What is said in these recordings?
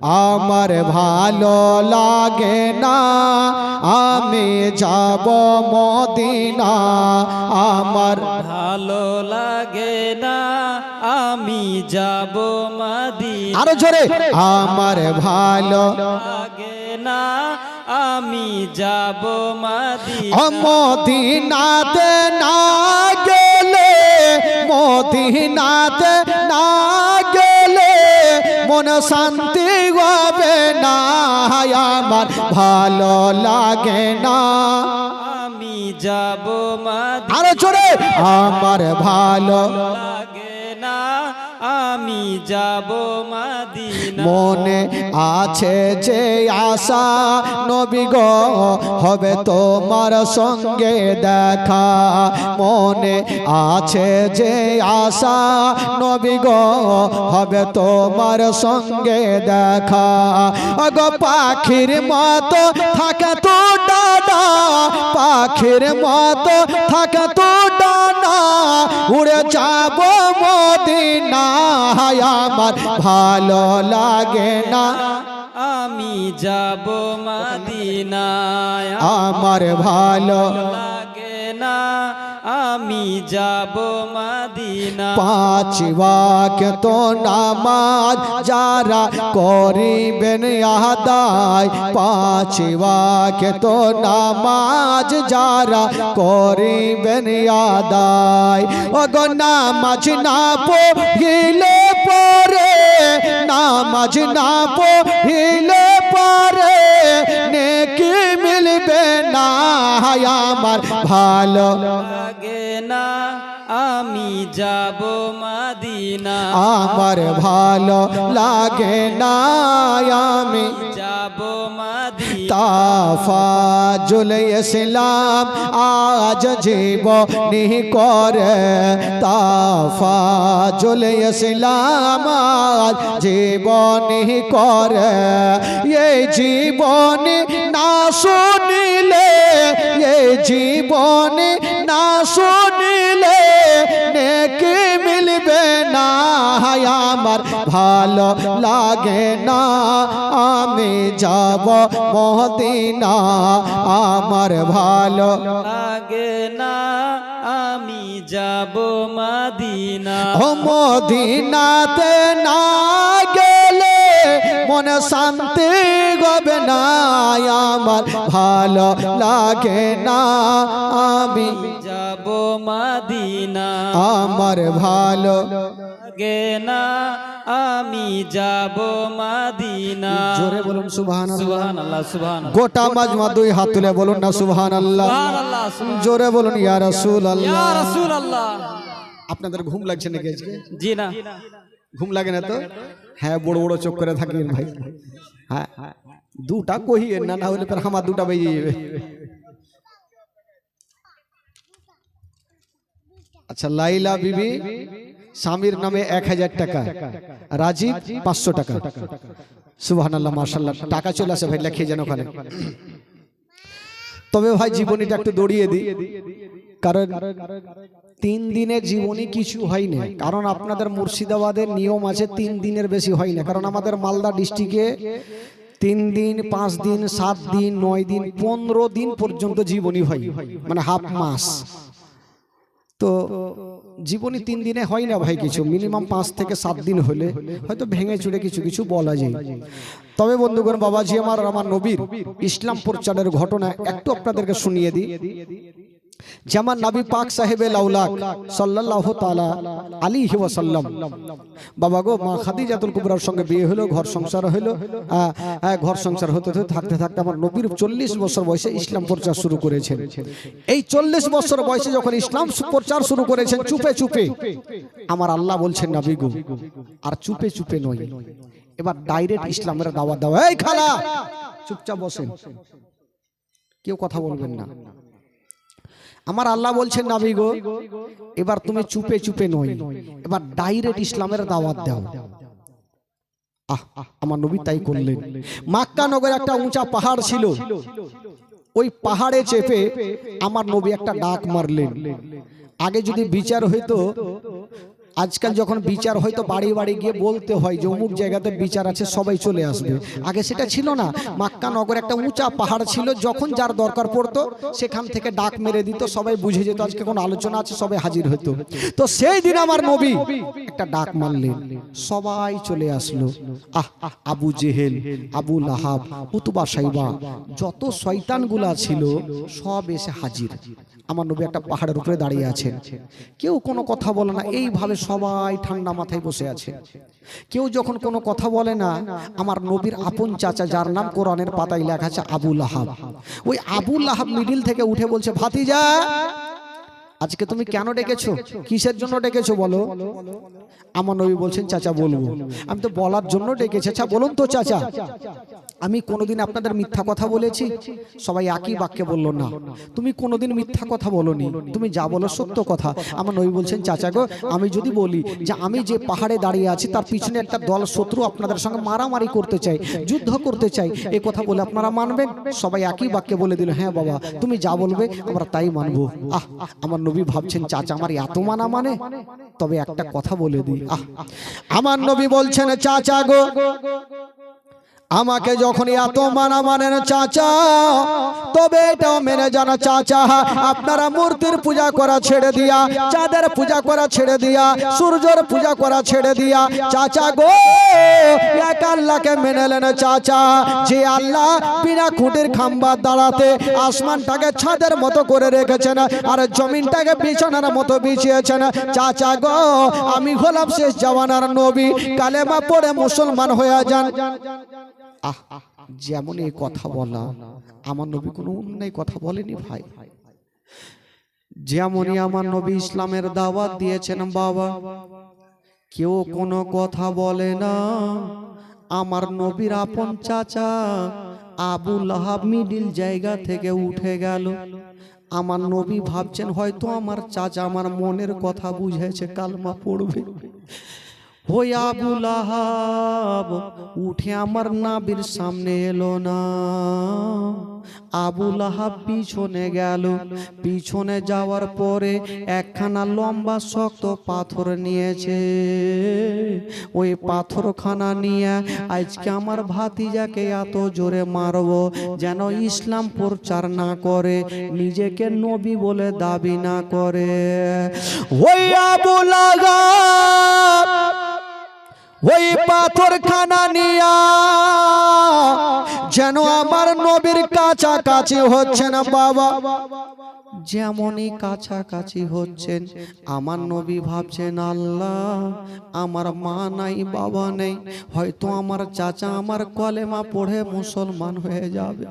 আমার ভালো লাগে না আমি যাব মদিনা আমার ভালো লাগে না আমি যাব মাদিনা। আরও জোরে আমার ভালো লাগে না আমি যাব মাদিনা। মদিনাতে না গেলে মদিনাতে না মন শান্তি হবে না আমার ভালো লাগে না। আমি যাব আরও চলে আমার ভালো লাগে আমি যাব মাদিনা। মনে আছে যে আশা নবী গো, হবে তোমার সঙ্গে দেখা। মনে আছে যে আশা নবী গো, হবে তোমার সঙ্গে দেখা। গো পাখির মতো থাকে তো পাখির মতো থাকে তো উড়ে যাব মদিনা আমার ভালো লাগে না। আমি যাব মদিনা আমার ভালো আমি যাব মাদিনা। পাঁচ ওয়াক্ত নামাজ যারা করিবেন আদায়, পাঁচ ওয়াক্ত নামাজ যারা করিবেন আদায়। ওগো, নামাজ না পড়িলে পরে, নামাজ না পড়িলে পরে নেকি মিলবে না আমার ভালো লাগে না আমি যাব মাদিনা। আমার ভালো লাগে না আমি যাব মাদিনা। তাফাজুল ইসলাম আজ জীবনী করে। তাফাজুল ইসলাম আজ জীবনী করে। এই জীবনী না শুনিলে এই জীবনী না শুনিলে নেকি না আমার ভালো লাগে না। আমি যাব মদিনা, আমার ভালো লাগে না। আমি যাব মাদিনা। ও মদিনাতে না গেলে মনে শান্তি গবে না আমার ভালো লাগে না। আমি যাব মাদিনা, আমার ভালো লাগে না আমি যাব মাদিনা। জোরে বলুন সুবহান আল্লাহ সুবহান গোটা মাজমা দুই হাত তুলে বলুন না সুবহান আল্লাহ জোরে বলুন ইয়া রাসূল আল্লাহ ইয়া রাসূল আল্লাহ আপনাদের ঘুম লাগছে নাকি আজকে? জি না। ঘুম লাগে না তো? হ্যাঁ বড় বড় চোখ করে থাকেন ভাই। হ্যাঁ দুটা কহিয়ে না না হলে পর আমার দুটা বেজে যাবে। আচ্ছা লাইলা বিবি। স্বামীর নামে এক হাজার টাকা, রাজীব পাঁচশো টাকা। সুবাহান আল্লাহ মার্শাল্লাহ টাকা চলে আসে ভাই লেখিয়ে যেন ওখানে। তবে ভাই, জীবনীটা একটু দৌড়িয়ে দিই। কারণ তিন দিনের জীবনী কিছু হয় না। কারণ আপনাদের মুর্শিদাবাদের নিয়ম আছে, তিন দিনের বেশি হয় না। কারণ আমাদের মালদা ডিস্ট্রিক্টে তিন দিন, পাঁচ দিন, সাত দিন, নয় দিন, পনেরো দিন পর্যন্ত জীবনী হয়। মানে হাফ মাস। তো জীবনী তিন দিনে হয় না ভাই কিছু? মিনিমাম পাঁচ থেকে সাত দিন হলে হয়তো ভেঙে চুড়ে কিছু কিছু বলা যায়। তবে বন্ধুগণ, বাবাজি আমার আমার নবীর ইসলাম প্রচারের ঘটনা একটু আপনাদেরকে শুনিয়ে দিই। যেমন নবী পাক সাহেবে লাউলাক সাল্লাল্লাহু তাআলা আলাইহি ওয়াসাল্লাম। বাবা গো মা খাদিজাতুল কুবরার সঙ্গে বিয়ে হলো ঘর সংসার হলো আহ, আহ, ঘর সংসার হতে হতে থাকতে থাকতে আমার নবীর চল্লিশ বছর বয়সে ইসলাম প্রচার শুরু করেছেন। এই চল্লিশ বছর বয়সে যখন ইসলাম প্রচার শুরু করেছেন চুপে চুপে আমার আল্লাহ বলছেন নবী গো আর চুপে চুপে নয় এবার ডাইরেক্ট ইসলামের দাওয়াত দাও। এই খালা চুপচাপ বসেন। কেউ কথা বলবেন না। আমার আল্লাহ বলছেন, নাবি গো, এবার তুমি চুপে চুপে নই। এবার ডাইরেক্ট ইসলামের দাওয়াত দাও। আহ, আমার নবী তাই করলেন। মাক্কা নগর একটা উঁচা পাহাড় ছিল। ওই পাহাড়ে চেপে আমার নবী একটা ডাক মারলেন। আগে যদি বিচার হইতো আজকাল যখন বিচার হয়তো বাড়ি বাড়ি গিয়ে বলতে হয় যে অমুক জায়গাতে বিচার আছে সবাই চলে আসবে। আগে সেটা ছিল না। মাক্কা নগর একটা উঁচা পাহাড় ছিল যখন যার দরকার পড়তো সেখান থেকে ডাক মেরে দিত সবাই বুঝে যেত আজকে কোনো আলোচনা আছে সবাই হাজির হতো তো সেই দিন আমার নবী একটা ডাক মারলেন। সবাই চলে আসলো। আহ আহ, আবু জেহেল আবু লাহাব উতুবা সাইবা যত শয়তানগুলা ছিল সব এসে হাজির। আমার নবী একটা পাহাড়ের উপরে দাঁড়িয়ে আছেন। কেউ কোনো কথা বলে না, এইভাবে সবাই ঠান্ডা মাথায় বসে আছে। কেউ যখন কোনো কথা বলে না, আমার নবীর আপন চাচা যার নাম কোরআনের পাতায় লেখা আছে আবুল আহাব ওই আবুল আহাব মিডিল থেকে উঠে বলছে, ভাতিজা আজকে তুমি কেন ডেকেছো? কিসের জন্য ডেকেছো বলো? আমার নবী বলছেন চাচা বলব। আমি তো বলার জন্য ডেকেছি। আচ্ছা বলুন তো চাচা। আমি কোনোদিন আপনাদের মিথ্যা কথা বলেছি? সবাই একই বাক্যে বলল না। তুমি কোনোদিন মিথ্যা কথা বলনি। তুমি যা বলো সত্য কথা। আমার নবী বলছেন চাচা গো আমি যদি বলি যে আমি যে পাহাড়ে দাঁড়িয়ে আছি তার পিছনে একটা দল শত্রু আপনাদের সঙ্গে মারামারি করতে চাই যুদ্ধ করতে চাই এ কথা বলে আপনারা মানবেন? সবাই একই বাক্যে বলে দিল হ্যাঁ বাবা তুমি যা বলবে আমরা তাই মানবো। আহ আমার নবী ভাবছেন চাচা আমার এত মানা মানে? তবে একটা কথা বলে দিই। আহ আমার নবী বলছেন চাচা গো আমাকে যখন এত মানা মানেন চাচা তবে এটাও মেনে জানা চাচা। আপনারা মূর্তির পূজা করা ছেড়ে দিয়া চাঁদের পূজা করা ছেড়ে দিয়া সূর্যের পূজা করা ছেড়ে দিয়া চাচা গো এক আল্লাহকে মেনে নেন চাচা। যে আল্লাহ বিনা খুঁটির খাম্বা দাঁড়াতে আসমানটাকে ছাদের মতো করে রেখেছেন আর জমিনটাকে বিছানার মতো বিছিয়েছেন। চাচা গো আমি হলাম শেষ জওয়ানার নবী। কালেমা পড়ে মুসলমান হয়ে যান আহ যেমন এই কথা বলা, আমার নবী কোনো অন্যায় কথা বলেনি ভাই। যেমনই আমার নবী ইসলামের দাওয়াত দিয়েছেন বাবা, কেউ কোনো কথা বলে না। আমার নবীর আপন চাচা আবু লাহাব মিডিল জায়গা থেকে উঠে গেল। আমার নবী ভাবছেন হয়তো আমার চাচা আমার মনের কথা বুঝেছে, কালমা পড়বে। ওই আবু লাহাব উঠে আমার নাবির সামনে এলো না। আবু লাহাব পিছনে গেল। পিছনে যাওয়ার পরে একখানা লম্বা শক্ত পাথর নিয়েছে। ওই পাথরখানা নিয়ে আজকে আমার ভাতিজাকে এত জোরে মারবো যেন ইসলাম প্রচার না করে, নিজেকে নবী বলে দাবি না করে। ওই আবু লাহাব ওই পাথর খানা নিয়া যেন আমার নবীর কাছাকাছি হচ্ছে না বাবা। যেমনই কাছাকাছি হচ্ছেন, আমার নবী ভাবছেন, আল্লাহ, আমার মা নাই, বাবা নেই, হয়তো আমার চাচা আমার কলেমা পড়ে মুসলমান হয়ে যাবে।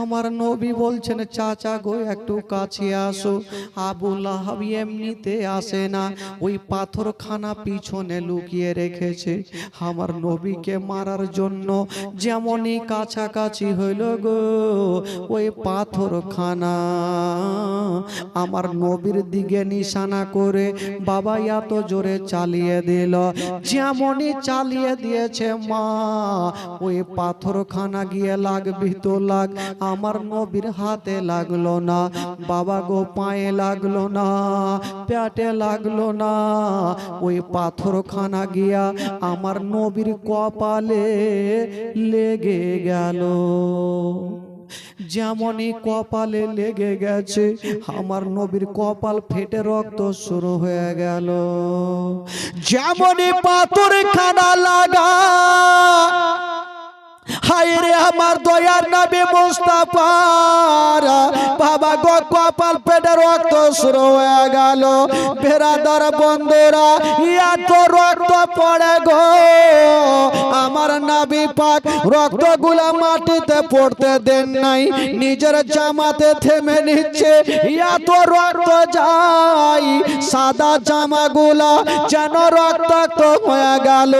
আমার নবী বলছেন, চাচা গো, একটু কাছে আসো, আবু লাহাব এমনিতে আসে না, ওই পাথরখানা পিছনে লুকিয়ে রেখেছে। আমার নবীকে মারার জন্য যেমনই কাছাকাছি হইল গো, ওই পাথরখানা আমার নবীর দিকে নিশানা করে বাবা এত জোরে চালিয়ে দিল। যেমনই চালিয়ে দিয়েছে মা, ওই পাথরখানা গিয়ে লাগবি তো লাগ, আমার নবীর হাতে লাগল না। বাবা গো পায়ে লাগল না পেটে লাগল না। ওই পাথরখানা গিয়া আমার নবীর কপালে লেগে গেল। যেমনই কপালে লেগে গেছে, আমার নবীর কপাল ফেটে রক্ত শুরু হয়ে গেল। যেমনই পাথরে খানা লাগা হায় রে আমার দয়ার নবী মুস্তাফার বাবা গো কপাল পেটে রক্ত শুরু হয়ে গেল। বেরাদার বন্ধুরা ইয়া তো রক্ত পড়ে গো। আমার নাবি পাক রক্তগুলা মাটিতে পড়তে দেন নাই, নিজের জামাতে থেমে নিচ্ছে। ইয়া তো রক্ত যাই সাদা জামাগুলা যেন রক্তাক্ত হয়ে গেল।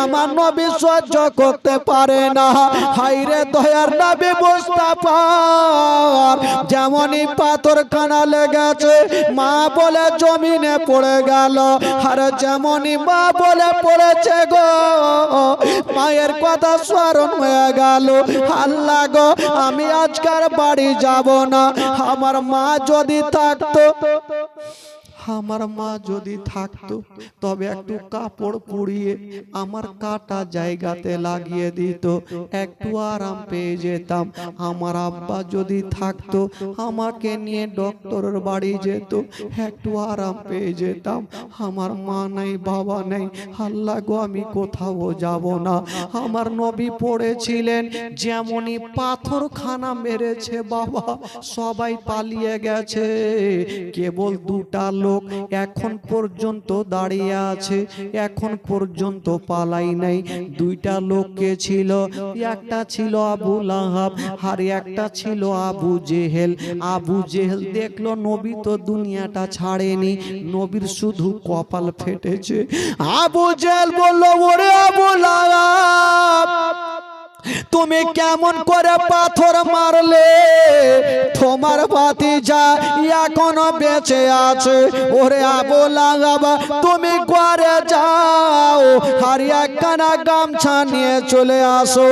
আমার নবী সহ্য করতে পারে না। হাইরে দয়ার নবী মুস্তাফার যেমনই পাথর কানা লেগেছে, মা বলে জমিনে পড়ে গেল, আর যেমনই মা বলে পড়েছে গো, মায়ের কথা স্মরণ হয়ে গেল, আল্লাহ গো, আমি আজকার বাড়ি যাব না, আমার মা যদি থাকতো আমার মা যদি থাকতো, তবে একটু কাপড় পুড়িয়ে আমার কাটা জায়গাতে লাগিয়ে দিত। একটু আরাম পেয়ে যেতাম। আমার আব্বা যদি থাকতো, আমাকে নিয়ে ডক্টরের বাড়ি যেত। একটু আরাম পেয়ে যেতাম। আমার মা নাই, বাবা নেই। আল্লাহ গো, আমি কোথাও যাব না। আমার নবী পড়েছিলেন যেমনই পাথর খানা মেরেছে বাবা, সবাই পালিয়ে গেছে। কেবল দুটা লোক এখন পর্যন্ত দাঁড়িয়ে আছে, এখন পর্যন্ত পালাই নাই। দুইটা লোক কে ছিল? একটা ছিল আবু লাহাব, আর একটা ছিল আবু জেহেল। আবু জেহেল দেখল, নবী তো দুনিয়াটা ছাড়েনি, নবীর শুধু কপাল ফেটেছে। আবু জেহেল বলল, ওরে আবু লাহাব! তুমি কেমন করে পাথর মারলে? তোমার ভাতিজা এখনও বেঁচে আছে। ওরে আবু লাগাবা তুমি করে যাও। আর একখানা গামছা নিয়ে চলে আসো।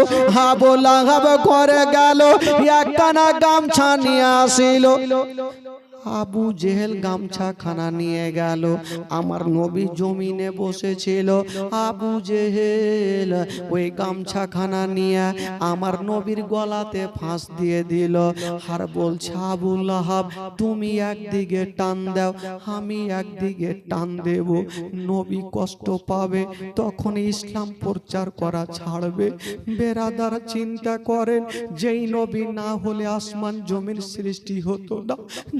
আবু লাগাবা করে গেল। একখানা গামছা নিয়ে আসিল। আবু জেহেল গামছা খানা নিয়ে গেল। আমার নবী জমিনে বসেছিল আবু জেহেল। ওই গামছা খানা নিয়ে আমার নবীর গলাতে ফাঁস দিয়ে দিল। আর বলছে, আবু লাহাব, তুমি একদিকে টান দাও, আমি একদিকে টান দেব। নবী কষ্ট পাবে তখন ইসলাম প্রচার করা ছাড়বে। বেরাদার চিন্তা করেন, যেই নবী না হলে আসমান জমির সৃষ্টি হতো না,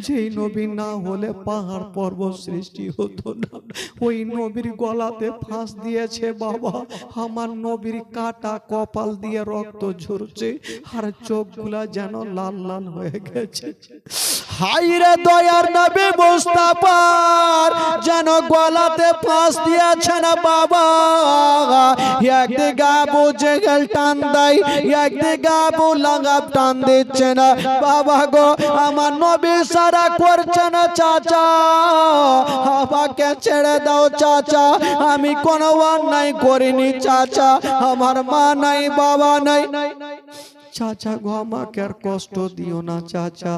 যেই নবী না হলে পাহাড় পর্বত সৃষ্টি হতো না। ওই নবীর গলাতে ফাঁস দিয়েছে বাবা। আমার নবীর কাটা কপাল দিয়ে রক্ত ঝরছে, আর চোখগুলা যেন লাল লাল হয়ে গেছে। হাইরে দয়ার নবী মুস্তাফার, যেন গলাতে ফাঁস দিয়েছে না বাবা একদিকে আবু জেগেল টান দেয় একদিকে আবু লাগাব টান দিচ্ছে না বাবা গো, আমার নবী সারা করছে না চাচা আমাকে ছেড়ে দাও চাচা, আমি কোনো অন্যায় করিনি চাচা। আমার মা নাই, বাবা নাই। চাচা গো, আমাকে আর কষ্ট দিও না চাচা।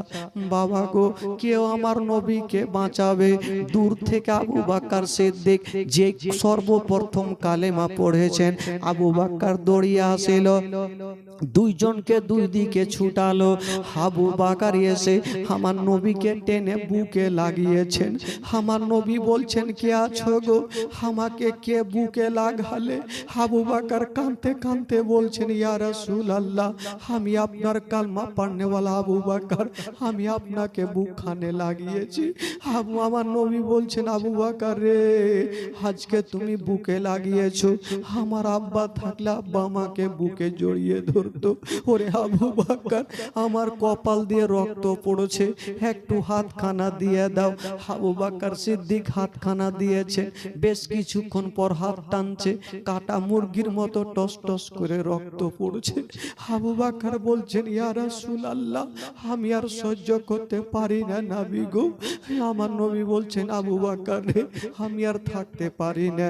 বাবা গো, কেউ আমার নবীকে বাঁচাবে? দূর থেকে আবু বাক্কার সিদ্দিক যে সর্বপ্রথম কালেমা পড়েছেন, আবু বাক্কার দৌড়িয়ে আসিল। দুইজনকে দুই দিকে ছুটালো। আবু বাকার এসে আমার নবীকে টেনে বুকে লাগিয়েছেন। আমার নবী বলছেন, কে আছো গো? আমাকে কে বুকে লাগালে? আবু বাকার কানতে কানতে বলছেন, ইয়া রাসূল আল্লাহ আমি আপনার কালমা পড়নেওয়ালা আবু বাকার, আমি আপনাকে বুকখানে লাগিয়েছি। আবু, আমার নবী বলছেন, আবু বাকার রে, আজকে তুমি বুকে লাগিয়েছো। আমার আব্বা থাকলে আব্বা আমাকে বুকে জড়িয়ে ধরতো। ওরে আবু বাকার, আমার কপাল দিয়ে রক্ত পড়েছে। একটু হাতখানা দিয়ে দাও। আবু বাকার সিদ্দিক হাতখানা দিয়েছে। বেশ কিছুক্ষণ পর হাত টানছে। কাটা মুরগির মতো টস টস করে রক্ত পড়ছে। আবু বাকার বলছেন, ইয়া রাসূলুল্লাহ, আমি আর সহ্য করতে পারি না নাবি গো। আমার নবী বলছেন, আবু বাকার আমি আর থাকতে পারি না।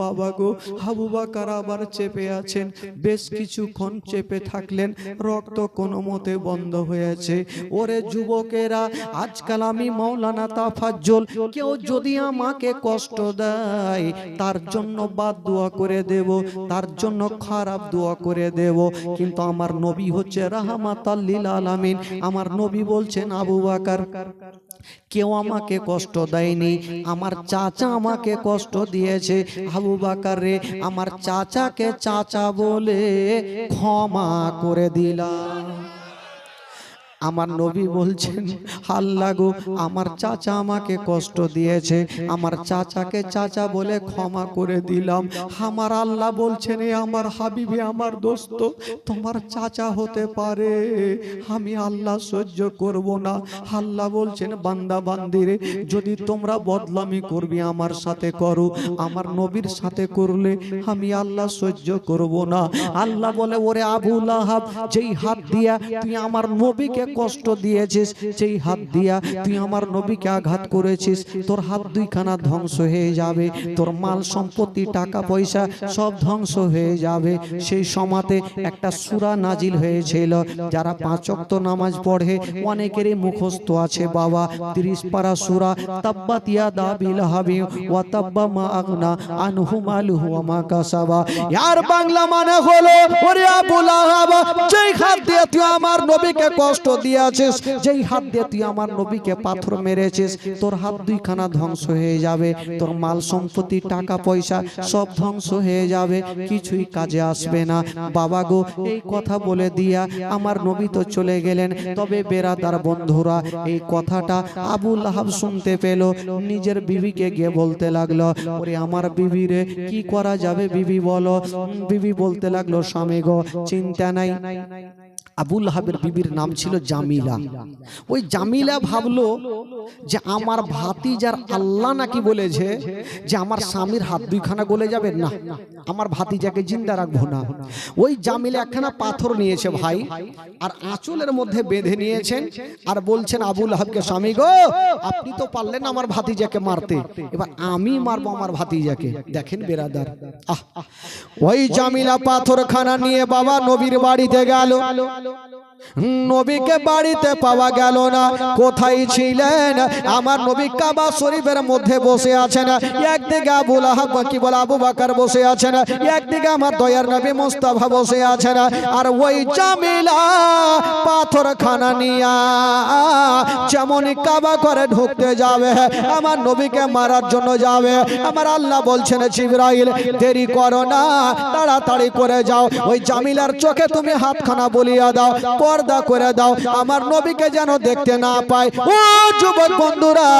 বাবা গো, আবু বাকার আবার চেপে আছেন, বেশ কিছুক্ষণ চেপে থাকলেন, রক্ত কোনো মতে বন্ধ হয়েছে। ওরে যুবকেরা, আজকাল আমি মৌলানা তাফাজ্জল, কেউ যদি আমাকে কষ্ট দেয়, তার জন্য বাদ দোয়া করে দেব, তার জন্য খারাপ দোয়া করে দেব, কিন্তু আমার নবী হচ্ছে রাহমাতাল্লিল আলামিন আমার নবী বলছেন, আবু বাকার, কেউ আমাকে কষ্ট দেয়নি। আমার চাচা আমাকে কষ্ট দিয়েছে। আবু বাকার রে, আমার চাচাকে চাচা বলে ক্ষমা করে দিলাম। আমার নবী বলছেন আল্লাহ গো আমার চাচা আমাকে কষ্ট দিয়েছে। আমার চাচাকে চাচা বলে ক্ষমা করে দিলাম। আমার আল্লাহ বলছেন এ আমার হাবিবি আমার দোস্ত তোমার চাচা হতে পারে। আমি আল্লাহ সহ্য করব না। আল্লাহ বলছেন বান্দা বান্দিরে যদি তোমরা বদলামি করবি আমার সাথে করো আমার নবীর সাথে করলে আমি আল্লাহ সহ্য করব না। আল্লাহ বলে ওরে আবুল আহাব যেই হাত দিয়া তুই আমার নবীকে কষ্ট দিয়েছিস সেই হাত দিয়া তুই আমার নবীকে আঘাত করেছিস, তোর হাত দুইখানা ধ্বংস হয়ে যাবে, তোর মাল সম্পত্তি, টাকা, পয়সা সব ধ্বংস হয়ে যাবে। সেই সমাতে একটা সুরা নাজিল হয়েছিল, যারা পাঁচ ওয়াক্ত নামাজ পড়ে, অনেকেরই মুখস্থ আছে বাবা, তিরিশ পারা সুরা, তাব্বাত ইয়াদা বিলহাবি ওয়া তাব্বা মা আগনা আনহু মালুহু ওয়া মা কাসাবা। ইয়ার বাংলা মানে হলো, ওরে আবু লাহাব, যেই হাত দিয়ে তুই আমার নবীকে কষ্ট দিয়েছিস যেই হাত দিয়ে তুই আমার নবীকে পাথর মেরেছিস, তোর হাত দুইখানা ধ্বংস হয়ে যাবে, তোর মাল সম্পত্তি, টাকা, পয়সা সব ধ্বংস হয়ে যাবে, কিছুই কাজে আসবে না। বাবা গো, এই কথা বলে দিয়া আমার নবী তো চলে গেলেন। তবে বেরাদার বন্ধুরা, এই কথাটা আবুল আহাব শুনতে পেল, নিজের বিবিকে গিয়ে বলতে লাগল, ওরে আমার বিবি রে, কি করা যাবে বিবি বলো? বিবি বলতে লাগল, স্বামী গো, চিন্তা নাই। আবুল হাবের বিবির নাম ছিল জামিলা। ওই জামিলা ভাবলো যে আমার ভাতিজার আল্লাহ নাকি বলেছে যে আমার স্বামীর হাত দুইখানা গলে যাবে? না, আমার ভাতিজাকে জিন্দা রাখব না। ওই জামিলা একখানা পাথর নিয়েছে ভাই, আর আঁচলের মধ্যে বেঁধে নিয়েছেন আর বলছেন, আবুল হাবকে স্বামী গো, আপনি তো পারলেন আমার ভাতিজাকে মারতে। এবার আমি মারবো আমার ভাতিজাকে। দেখেন বেরাদার। আহ, ওই জামিলা পাথরখানা নিয়ে বাবা নবীর বাড়িতে গেল। regalo. নবীকে বাড়িতে পাওয়া গেল না। কোথায় ছিলেন? আমার নবী কাবা শরীফের মধ্যে বসে আছেন। একদিকে আবুল আহাব কি বলে, আবু বাকার বসে আছেন। একদিকে আমার দয়ার নবী মুস্তাফা বসে আছেন। আর ওই জামিলা পাথর খানা নিয়া যেমন কাবা করে ঢুকতে যাবে, আমার নবীকে মারার জন্য যাবে। আমার আল্লাহ বলছেন, জিবরাইল, দেরি করো না, তাড়াতাড়ি করে যাও। ওই জামিলার চোখে তুমি হাতখানা বলিয়া দাও। পর্দা করে দাও। আমার নবীকে যেন দেখতে না পায়। ও যুবক বন্ধুরা,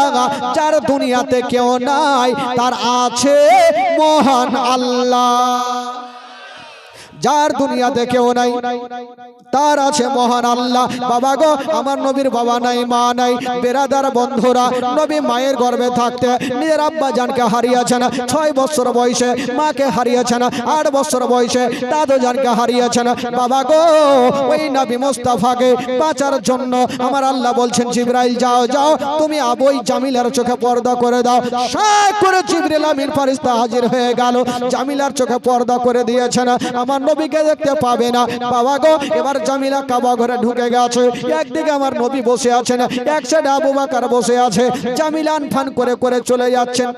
যার দুনিয়াতে কেউ নাই, তার আছে মহান আল্লাহ। যার দুনিয়া দেখেও নাই, তার আছে মহান আল্লাহ। বাবা গো, আমার নবীর বাবা নাই, মা নাই, বেরাদার বন্ধুরা, নবী মায়ের গর্ভে থাকতে নিজের আব্বা জানকে হারিয়েছেন ছয় বছর বয়সে মাকে হারিয়েছেন আট বছর বয়সে দাদু জানকে হারিয়েছেন বাবা গো, ওই নবী মুস্তাফাকে বাঁচার জন্য আমার আল্লাহ বলছেন, জিব্রাইল, যাও যাও, তুমি আবই জামিলার চোখে পর্দা করে দাও। শাক করে জিবরিল আমিন ফারিস্তা হাজির হয়ে গেল। জামিলার চোখে পর্দা করে দিয়েছেন আমার নবীকে দেখতে পাবে না। বাবা গো, এবার জামিলা কাবা ঘরে ঢুকে গেছে। একদিকে আমার নবী বসে আছেন, এক সাইডে আবু বাকার বসে আছে। জামিলান ফান করে করে চলে যাচ্ছেন।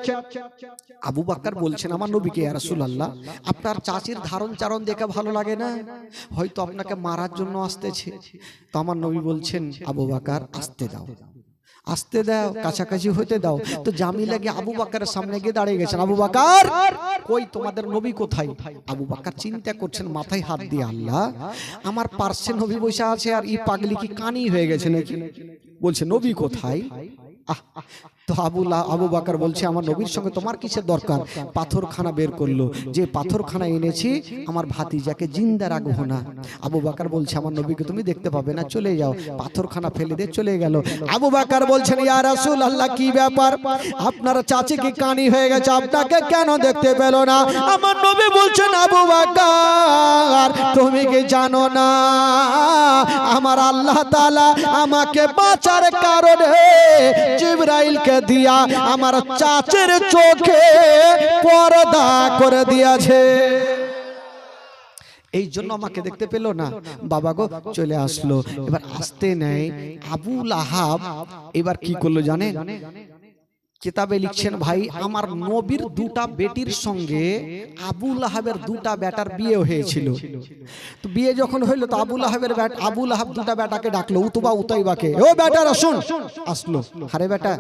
আবু বাক্কার বলছেন, আমার নবীকে, ইয়া রাসূলুল্লাহ, আপনার চাচির ধারণ চারণ দেখে ভালো লাগে না? হয়তো আপনাকে মারার জন্য আসতেছে। তো আমার নবী বলছেন, আবু বাকার, আসতে দাও। আসতে দাও কাছাকাছি হইতে দাও। তো জামিলা গিয়ে আবু বাকারের সামনে গিয়ে দাঁড়িয়ে গেছেন। আবু বাকার কই তোমাদের নবী কোথায়? আবু বাকার চিন্তা করছেন মাথায় হাত দিয়ে আল্লাহ আমার পার্শ্বে নবী বসে আছে আর ই পাগলি কি কানি হয়ে গেছে নাকি? বলছে নবী কোথায়? আহ, তো আবুল্লাহ আবু বাকার বলছে, আমার নবীর সঙ্গে তোমার কিসের দরকার? পাথরখানা বের করল। যে পাথরখানা এনেছি, আমার ভাতিজাকে জিন্দা রাখব না। আবু বাকার বলছে, আমার নবীকে তুমি দেখতে পাবে না, চলে যাও। পাথরখানা ফেলে দিয়ে চলে গেল। আবু বাকার বলছেন, ইয়া আল্লাহ কি ব্যাপার? আপনার চাচি কি কানি হয়ে গেছে? আপনাকে কেন দেখতে পেল না? আমার নবী বলছেন, আবু বাকার, তুমি কি জানো না? আমার আল্লাহ তাআলা আমাকে বাঁচার কারণে জিবরাইলকে দিয়া আমার চাচের চোখে পর্দা করে দিয়াছে। এই জন্য আমাকে দেখতে পেল না। বাবা গো চলে আসলো। এবার আসতে নেই আবুল আহাব। এবার কি করল জানেন? কিতাবে লিখছেন ভাই আমার নবীর দুটা বেটির সঙ্গে আবুল আহাবের দুটা বেটার বিয়ে হয়েছিল। তো বিয়ে যখন হইল তো আবুল আহাবের ব্যাট আবুল আহাব দুটা বেটাকে ডাকলো উতুবা উতাইবাকে। ও বেটারা শুন আসলো। আরে বেটা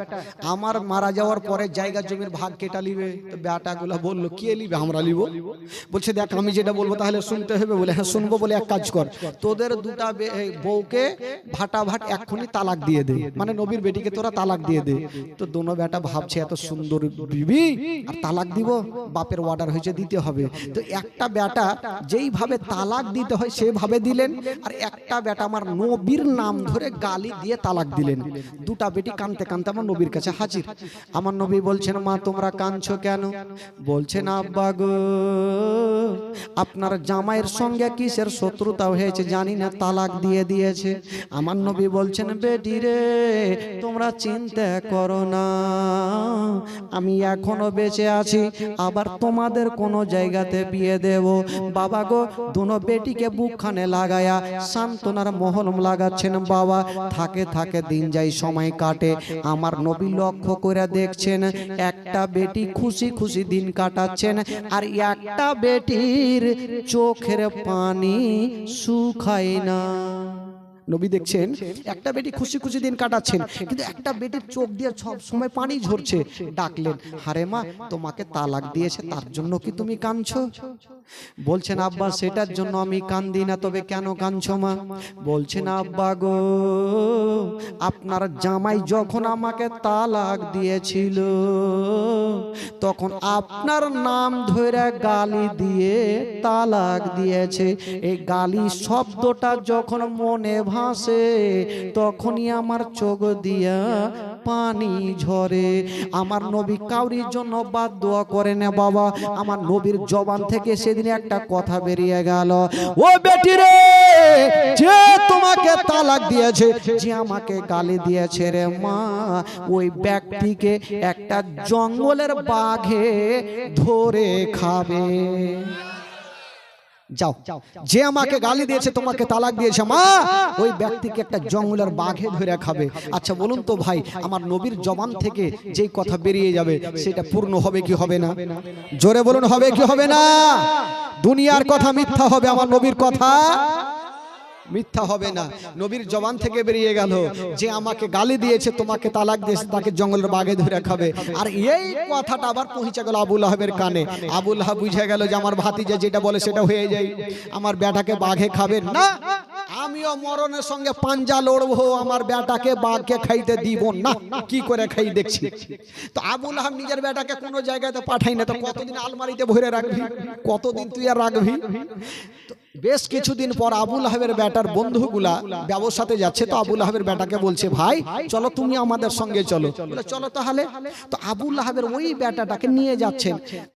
আমার মারা যাওয়ার পরে জায়গা জমির ভাগ কেটা লিবে? তো বেটাগুলা বলল কে লিবে? আমরা লিব? বলছে দেখ আমি যেটা বলব তাহলে শুনতে হবে বলে হ্যাঁ শুনব বলে এক কাজ কর। তোদের দুটা বউকে ভাটা ভাট এক্ষুনি তালাক দিয়ে দে। মানে নবীর বেটিকে তোরা তালাক দিয়ে দে। তো দোনো বেটা ভাবছে এত সুন্দর বিবি আর তালাক দিব বাপের অর্ডার হয়েছে দিতে হবে। তো একটা বেটা যেইভাবে তালাক দিতে হয় সেভাবে দিলেন আর একটা বেটা আমার নবীর নাম ধরে গালি দিয়ে তালাক দিলেন। দুটা বেটি কানতে কানতে আমার নবীর কাছে হাজির। আমার নবী বলছেন মা তোমরা কাঁদছো কেন? বলছেন আব্বা গো আপনার জামাইয়ের সঙ্গে কিসের শত্রুতা হয়েছে জানি না তালাক দিয়ে দিয়েছে। আমার নবী বলছেন বেটি রে তোমরা চিন্তা করো না। আমি এখনও বেঁচে আছি, আবার তোমাদের কোনো জায়গাতে বিয়ে দেব। বাবা গো, দুনো বেটিকে বুকখানে লাগায়া সান্ত্বনার মহলম লাগাচ্ছেন বাবা। থাকে থাকে দিন যাই সময় কাটে। আমার নবী লক্ষ্য করে দেখছেন, একটা বেটি খুশি খুশি দিন কাটাচ্ছেন, আর একটা বেটির চোখের পানি শুকায় না। নবী দেখছেন একটা বেটি খুশি খুশি দিন কাটাচ্ছেন কিন্তু একটা বেটির চোখ দিয়ে সব সময় পানি ঝরছে। ডাকলেন হারে মা তোমাকে তালাক দিয়েছে তার জন্য কি তুমি কাঁদছো? বলছেন আব্বা সেটার জন্য আমি কান্দি না তবে কেন কাঁদছো মা? বলছেন আব্বা গো আপনার জামাই যখন আমাকে তালাক দিয়েছিল তখন আপনার নাম ধরে গালি দিয়ে তালাক দিয়েছে। এই গালি শব্দটা যখন মনে ভাসে তখনই আমার চোখ দিয়া পানি ঝরে। আমার নবী কাউরির জন্য বাদ দোয়া করে না বাবা। আমার নবীর জবান থেকে সেদিন একটা কথা বেরিয়ে গেল। ও বেটি রে, যে তোমাকে তালাক দিয়েছে, যে আমাকে গালি দিয়েছে রে মা, ওই ব্যক্তিকে একটা জঙ্গলের বাঘে ধরে খাবে। যাও। যে আমাকে গালি দিয়েছে তোমাকে তালাক দিয়েছে মা ওই ব্যক্তিকে একটা জঙ্গলের বাঘে ধরে খাবে। আচ্ছা বলুন তো ভাই আমার নবীর জবান থেকে যেই কথা বেরিয়ে যাবে সেটা পূর্ণ হবে কি হবে না? জোরে বলুন হবে কি হবে না? দুনিয়ার কথা মিথ্যা হবে আমার নবীর কথা। মিথ্যা হবে না। নবীর জবান থেকে বেরিয়ে গেল যে আমাকে গালি দিয়েছে, তোমাকে তালাক দিয়েছে, তাকে জঙ্গলের বাগে ধরে খাবে। আর এই কথাটা আবার পৌঁছে গেল আবুল আহবের কানে। আবুল আহ বুঝে গেল যে আমার ভাতিজা যেটা বলে সেটা হয়ে যায়। আমার ব্যাটাকে বাঘে খাবে না। আমিও মরণের সঙ্গে পাঞ্জা লড়বো, আমার বেটাকে বাঘকে খাইতে দিব না। কি করে খাই দেখছি? তো আবুল আহব নিজের বেটাকে কোনো জায়গাতে পাঠাই না, তো কতদিন আলমারিতে ভরে রাখবি? কতদিন তুই আর রাখবি? বেশ কিছুদিন পর আবুল আহবের বেটার বন্ধুগুলা ব্যবসাতে যাচ্ছে, তো আবুল আহবের বেটাকে বলছে, ভাই, চলো তুমি আমাদের সঙ্গে চলো। চলো তাহলে। তো আবুল আহবের ওই বেটাটাকে নিয়ে যাচ্ছেন।